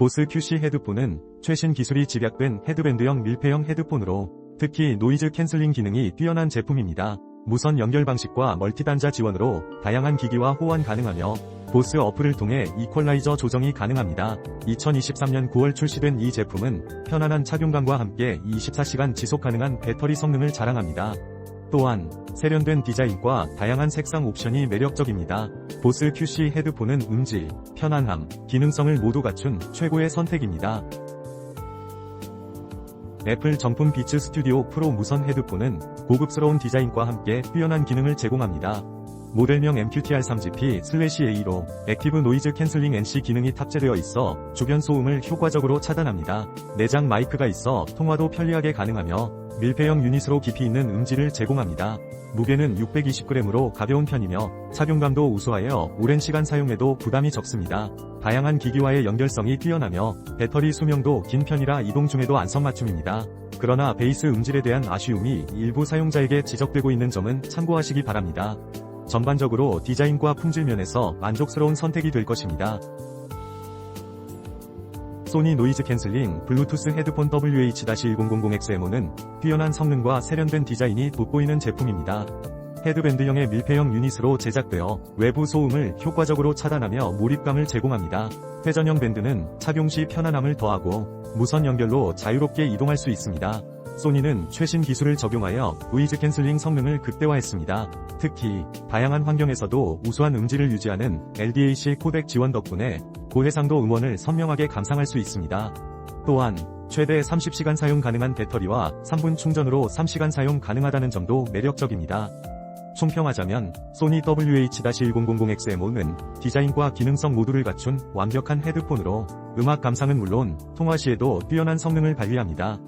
보스 QC 헤드폰은 최신 기술이 집약된 헤드밴드형 밀폐형 헤드폰으로 특히 노이즈 캔슬링 기능이 뛰어난 제품입니다. 무선 연결 방식과 멀티단자 지원으로 다양한 기기와 호환 가능하며 보스 어플을 통해 이퀄라이저 조정이 가능합니다. 2023년 9월 출시된 이 제품은 편안한 착용감과 함께 24시간 지속 가능한 배터리 성능을 자랑합니다. 또한 세련된 디자인과 다양한 색상 옵션이 매력적입니다. 보스 QC 헤드폰은 음질, 편안함, 기능성을 모두 갖춘 최고의 선택입니다. 애플 정품 비츠 스튜디오 프로 무선 헤드폰은 고급스러운 디자인과 함께 뛰어난 기능을 제공합니다. 모델명 MQTR3GP/A로 액티브 노이즈 캔슬링 NC 기능이 탑재되어 있어 주변 소음을 효과적으로 차단합니다. 내장 마이크가 있어 통화도 편리하게 가능하며 밀폐형 유닛으로 깊이 있는 음질을 제공합니다. 무게는 620g으로 가벼운 편이며 착용감도 우수하여 오랜 시간 사용해도 부담이 적습니다. 다양한 기기와의 연결성이 뛰어나며 배터리 수명도 긴 편이라 이동 중에도 안성맞춤입니다. 그러나 베이스 음질에 대한 아쉬움이 일부 사용자에게 지적되고 있는 점은 참고하시기 바랍니다. 전반적으로 디자인과 품질 면에서 만족스러운 선택이 될 것입니다. 소니 노이즈 캔슬링 블루투스 헤드폰 WH-1000XMO는 뛰어난 성능과 세련된 디자인이 돋보이는 제품입니다. 헤드밴드형의 밀폐형 유닛으로 제작되어 외부 소음을 효과적으로 차단하며 몰입감을 제공합니다. 회전형 밴드는 착용 시 편안함을 더하고 무선 연결로 자유롭게 이동할 수 있습니다. 소니는 최신 기술을 적용하여 노이즈 캔슬링 성능을 극대화했습니다. 특히 다양한 환경에서도 우수한 음질을 유지하는 LDAC 코덱 지원 덕분에 고해상도 음원을 선명하게 감상할 수 있습니다. 또한 최대 30시간 사용 가능한 배터리와 3분 충전으로 3시간 사용 가능하다는 점도 매력적입니다. 총평하자면 소니 WH-1000XMO는 디자인과 기능성 모두를 갖춘 완벽한 헤드폰으로 음악 감상은 물론 통화 시에도 뛰어난 성능을 발휘합니다.